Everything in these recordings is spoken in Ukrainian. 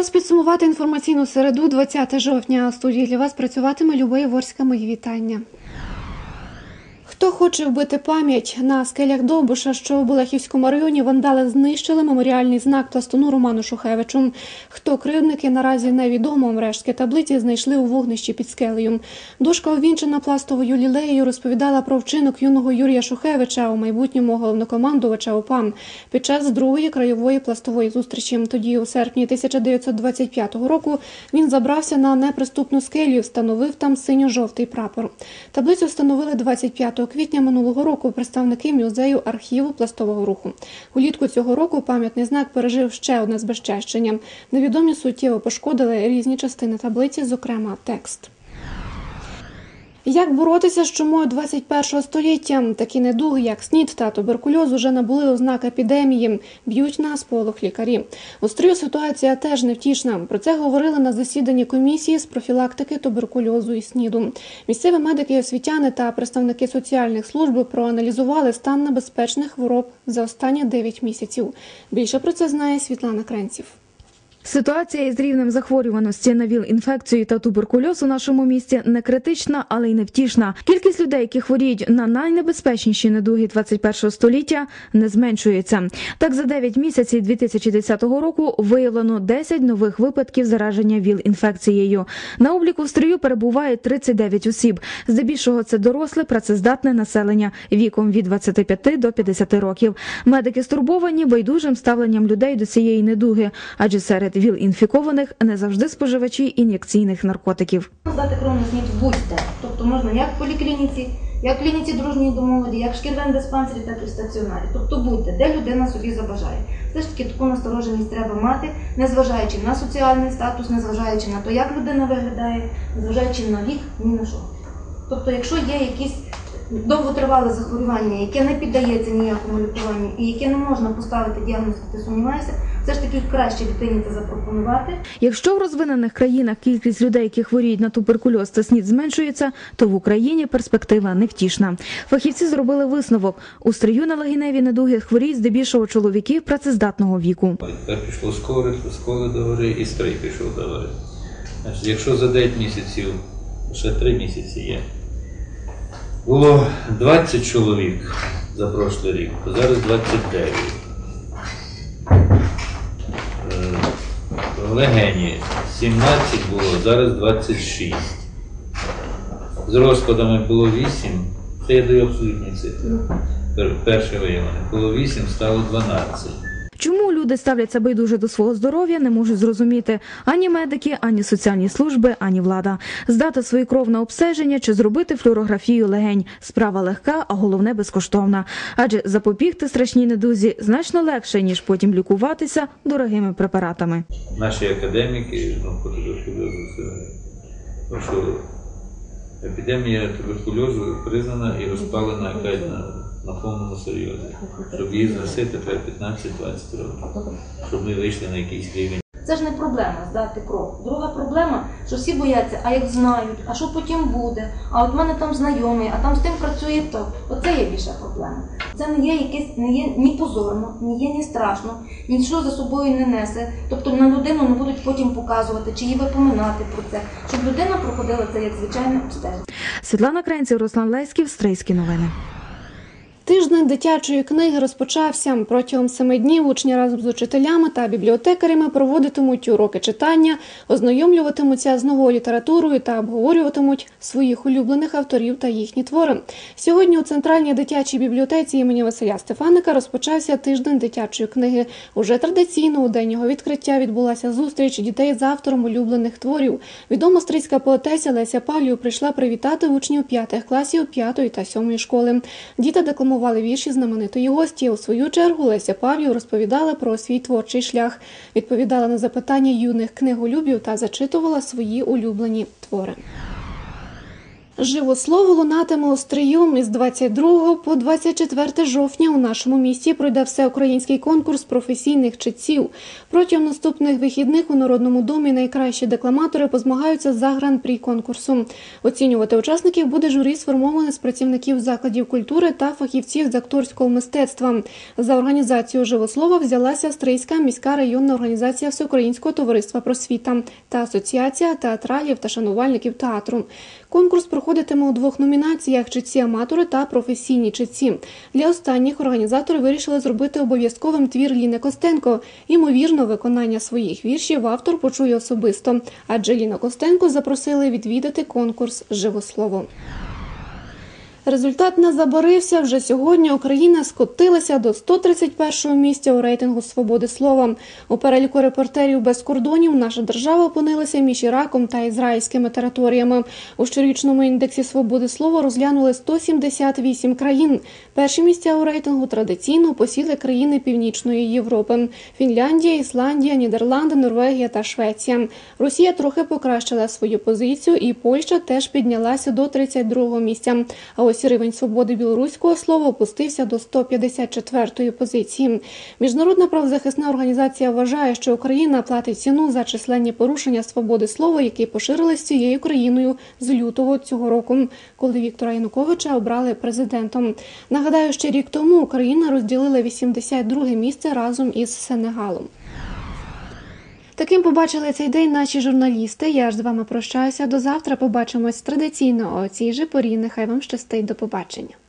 Час підсумувати інформаційну середу 20 жовтня. У студії для вас працюватиме Люба Ворська. Мої вітання. Хто хоче вбити пам'ять на скелях Довбуша, що у Болехівському районі вандали знищили меморіальний знак пластуну Роману Шухевичу. Хто кривдники наразі невідомо. Рештки таблиці знайшли у вогнищі під скелею. Дошка увінчена пластовою лілеєю розповідала про вчинок юного Юрія Шухевича у майбутньому головнокомандувача ОПАМ під час другої краєвої пластової зустрічі. Тоді, у серпні 1995 року, він забрався на неприступну скелю, встановив там синьо-жовтий прапор. Таблицю встановили 25 квітня минулого року представники музею архіву пластового руху. Улітку цього року пам'ятний знак пережив ще одне збезчещення. Невідомі суттєво пошкодили різні частини таблиці, зокрема текст. Як боротися з чумою 21 століття? Такі недуги, як снід та туберкульоз, уже набули ознак епідемії, б'ють на сполох лікарі. У стрію ситуація теж невтішна. Про це говорили на засіданні комісії з профілактики туберкульозу і сніду. Місцеві медики, освітяни та представники соціальних служб проаналізували стан небезпечних хвороб за останні 9 місяців. Більше про це знає Світлана Кренців. Ситуація із рівнем захворюваності на ВІЛ-інфекцію та туберкульоз у нашому місті не критична, але й невтішна. Кількість людей, які хворіють на найнебезпечніші недуги 21 століття, не зменшується. Так, за 9 місяців 2010 року виявлено 10 нових випадків зараження ВІЛ-інфекцією. На обліку в стрію перебуває 39 осіб. Здебільшого це доросле, працездатне населення віком від 25 до 50 років. Медики стурбовані байдужим ставленням людей до цієї недуги, адже серед ВІЛ-інфікованих не завжди споживачі ін'єкційних наркотиків. Здати кров снід будь-де. Тобто можна як в поліклініці, як в клініці дружньої домоводі, як в шкірвен диспансері, так і в стаціонарі. Тобто будь-де, де людина собі забажає. Все ж таки таку настороженість треба мати, незважаючи на соціальний статус, незважаючи на те, як людина виглядає, незважаючи на вік, ні на що. Тобто, якщо є якісь довготривале захворювання, яке не піддається ніякому лікуванню і яке не можна поставити діагноз, ти сумніваєшся, все ж таки краще дитині це запропонувати. Якщо в розвинених країнах кількість людей, які хворіють на туберкульоз та снід, зменшується, то в Україні перспектива невтішна. Фахівці зробили висновок: у стрию на легеневі недуги хворіють здебільшого чоловіки працездатного віку. Тепер пішло скоро, скоро до гори і стрий пішов до гори. Якщо за 9 місяців, ще 3 місяці є, було 20 чоловік за прошлий рік, то зараз 29. Легені 17 було, зараз 26. З розкладами було 8, це я даю абсолютні цифри. Перше виявлення. Було 8, стало 12. Люди ставляться байдуже до свого здоров'я, не можуть зрозуміти ані медики, ані соціальні служби, ані влада. Здати свою кров на обстеження чи зробити флюорографію легень. Справа легка, а головне безкоштовна. Адже запобігти страшній недузі значно легше, ніж потім лікуватися дорогими препаратами. наші академіки ну, по тому що епідемія туберкульозу признана і розпалена якась на, повному серйозі. Щоб її зносити, треба 15-20 років, щоб ми вийшли на якийсь рівень. Це ж не проблема здати кров. Друга проблема, що всі бояться, а як знають, а що потім буде, а от в мене там знайомий, а там з тим працює то. Оце є більша проблема. Це не є якесь не є ні позорно, ні є ні страшно, нічого за собою не несе. Тобто на людину не будуть потім показувати чи її випоминати про це, щоб людина проходила це як звичайне обстеження. Світлана Кренців, Руслан Леськів, Стрийські новини. Тиждень дитячої книги розпочався. Протягом семи днів учні разом з учителями та бібліотекарями проводитимуть уроки читання, ознайомлюватимуться з новою літературою та обговорюватимуть своїх улюблених авторів та їхні твори. Сьогодні у центральній дитячій бібліотеці імені Василя Стефаника розпочався тиждень дитячої книги. Уже традиційно у день його відкриття відбулася зустріч дітей з автором улюблених творів. Відома стрийська поетеся Леся Палію прийшла привітати учнів п'ятих класів п'ятої та сьомої школи. Діти декламували вірші знаменитої гості. У свою чергу Леся Павлів розповідала про свій творчий шлях, відповідала на запитання юних книголюбів та зачитувала свої улюблені твори. Живо слово лунатиме острієм із 22 по 24 жовтня у нашому місті пройде всеукраїнський конкурс професійних читців. Протягом наступних вихідних у Народному домі найкращі декламатори позмагаються за гран-прі конкурсу. Оцінювати учасників буде журі сформоване з працівників закладів культури та фахівців з акторського мистецтва. За організацію живослова взялася Австрійська міська районна організація Всеукраїнського товариства просвіта та Асоціація театралів та шанувальників театру. Конкурс проходитиме у двох номінаціях: читці-аматори та професійні читці. Для останніх організатори вирішили зробити обов'язковим твір Ліни Костенко. Ймовірно, виконання своїх віршів автор почує особисто, адже Ліна Костенко запросили відвідати конкурс Живослово. Результат не забарився. Вже сьогодні Україна скотилася до 131-го місця у рейтингу свободи слова. У переліку репортерів без кордонів наша держава опинилася між Іраком та ізраїльськими територіями. У щорічному індексі свободи слова розглянули 178 країн. Перші місця у рейтингу традиційно посіли країни Північної Європи: Фінляндія, Ісландія, Нідерланди, Норвегія та Швеція. Росія трохи покращила свою позицію, і Польща теж піднялася до 32-го місця. А ось рівень свободи білоруського слова опустився до 154-ї позиції. Міжнародна правозахисна організація вважає, що Україна платить ціну за численні порушення свободи слова, які поширились цією країною з лютого цього року, коли Віктора Януковича обрали президентом. Нагадаю, ще рік тому Україна розділила 82-ге місце разом із Сенегалом. Таким побачили цей день наші журналісти. Я ж з вами прощаюся до завтра. Побачимось традиційно о цій же порі. Нехай вам щастить до побачення.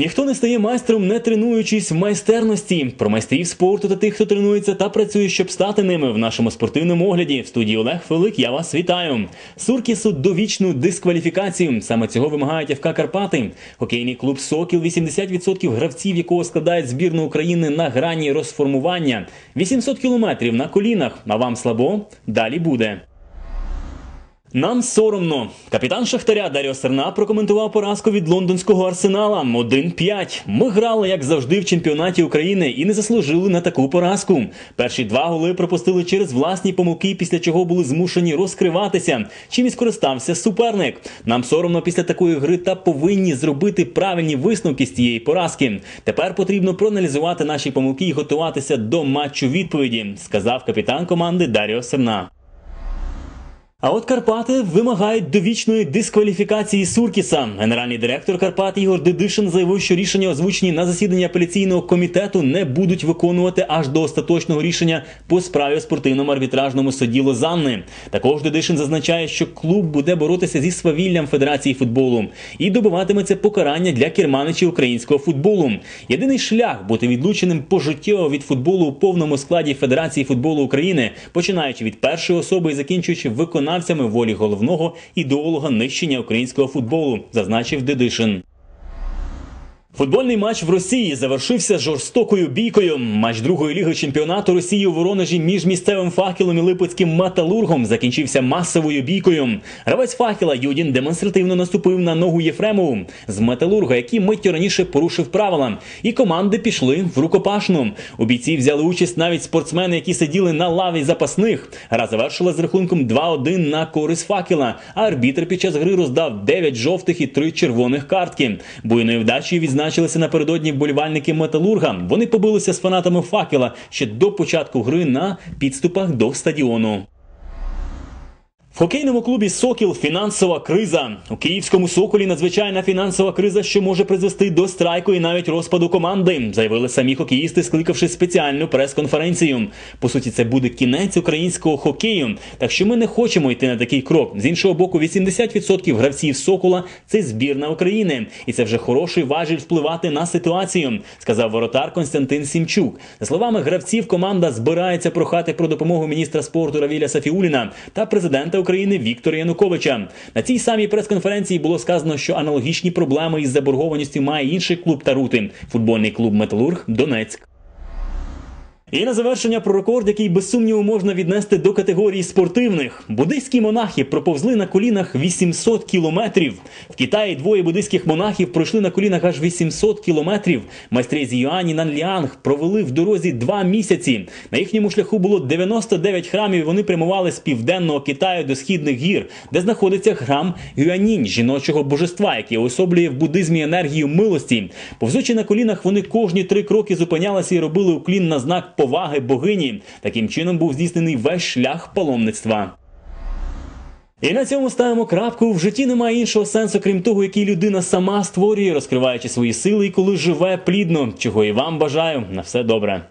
Ніхто не стає майстром, не тренуючись в майстерності. Про майстрів спорту та тих, хто тренується та працює, щоб стати ними в нашому спортивному огляді. В студії Олег Фелик. Я вас вітаю. Суркісу довічну дискваліфікацію. Саме цього вимагають ФК Карпати. Хокейний клуб Сокіл 80% гравців, якого складають збірну України на грані розформування. 800 кілометрів на колінах. А вам слабо? Далі буде. Нам соромно. Капітан Шахтаря Даріо Серна прокоментував поразку від лондонського арсенала 1-5. Ми грали, як завжди, в чемпіонаті України і не заслужили на таку поразку. Перші два голи пропустили через власні помилки, після чого були змушені розкриватися. Чим і скористався суперник. Нам соромно після такої гри та повинні зробити правильні висновки з цієї поразки. Тепер потрібно проаналізувати наші помилки і готуватися до матчу відповіді, сказав капітан команди Даріо Серна. А от Карпати вимагають довічної дискваліфікації Суркіса. Генеральний директор Карпат Ігор Дедишин заявив, що рішення, озвучені на засіданні апеляційного комітету, не будуть виконувати аж до остаточного рішення по справі у спортивному арбітражному суді Лозанни. Також Дедишин зазначає, що клуб буде боротися зі свавіллям Федерації футболу і добиватиметься покарання для керманичів українського футболу. Єдиний шлях бути відлученим пожиттєво від футболу у повному складі Федерації футболу України, починаючи від першої особи і закінчуючи виконанням виконавцями волі головного ідеолога нищення українського футболу, зазначив Дедишин. Футбольний матч в Росії завершився жорстокою бійкою. Матч другої ліги чемпіонату Росії у Воронежі між місцевим факелом і липецьким металургом закінчився масовою бійкою. Гравець факела Юдін демонстративно наступив на ногу Єфремову з металурга, який миттю раніше порушив правила. І команди пішли в рукопашну. У бійці взяли участь навіть спортсмени, які сиділи на лаві запасних. Гра завершила з рахунком 2-1 на користь факела. А арбітр під час гри роздав 9 жовтих і 3 червоних картки. Буйною вдачею відзначили відзначилися напередодні вболівальники Металурга. Вони побилися з фанатами факела ще до початку гри на підступах до стадіону. Хокейному клубі Сокіл фінансова криза. У київському соколі надзвичайна фінансова криза, що може призвести до страйку і навіть розпаду команди, заявили самі хокеїсти, скликавши спеціальну прес-конференцію. По суті, це буде кінець українського хокею. Так що ми не хочемо йти на такий крок. З іншого боку, 80% гравців Сокола це збірна України, і це вже хороший важіль впливати на ситуацію, сказав воротар Константин Сімчук. За словами гравців, команда збирається прохати про допомогу міністра спорту Равіля Сафіуліна та президента України Віктора Януковича. На цій самій прес-конференції було сказано, що аналогічні проблеми із заборгованістю має інший клуб Тарути – футбольний клуб Металург Донецьк. І на завершення про рекорд, який без сумніву можна віднести до категорії спортивних. Буддийські монахи проповзли на колінах 800 кілометрів. В Китаї двоє буддийських монахів пройшли на колінах аж 800 кілометрів. Майстри з Юані Нанліанг провели в дорозі два місяці. На їхньому шляху було 99 храмів. Вони прямували з південного Китаю до східних гір, де знаходиться храм Юанінь, жіночого божества, який особлює в буддизмі енергію милості. Повзучи на колінах, вони кожні три кроки зупинялися і робили уклін на знак поваги богині. Таким чином був здійснений весь шлях паломництва. І на цьому ставимо крапку. В житті немає іншого сенсу, крім того, який людина сама створює, розкриваючи свої сили і коли живе плідно. Чого і вам бажаю. На все добре.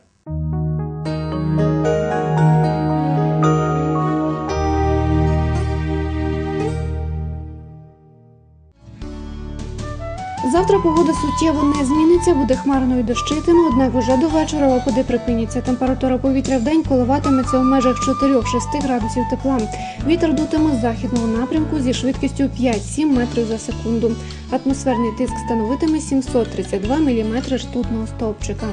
Завтра погода суттєво не зміниться, буде хмарною дощитиме, однак уже до вечора опади припиняться. Температура повітря в день коливатиметься у межах 4-6 градусів тепла. Вітер дутиме з західного напрямку зі швидкістю 5-7 метрів за секунду. Атмосферний тиск становитиме 732 мм ртутного стовпчика.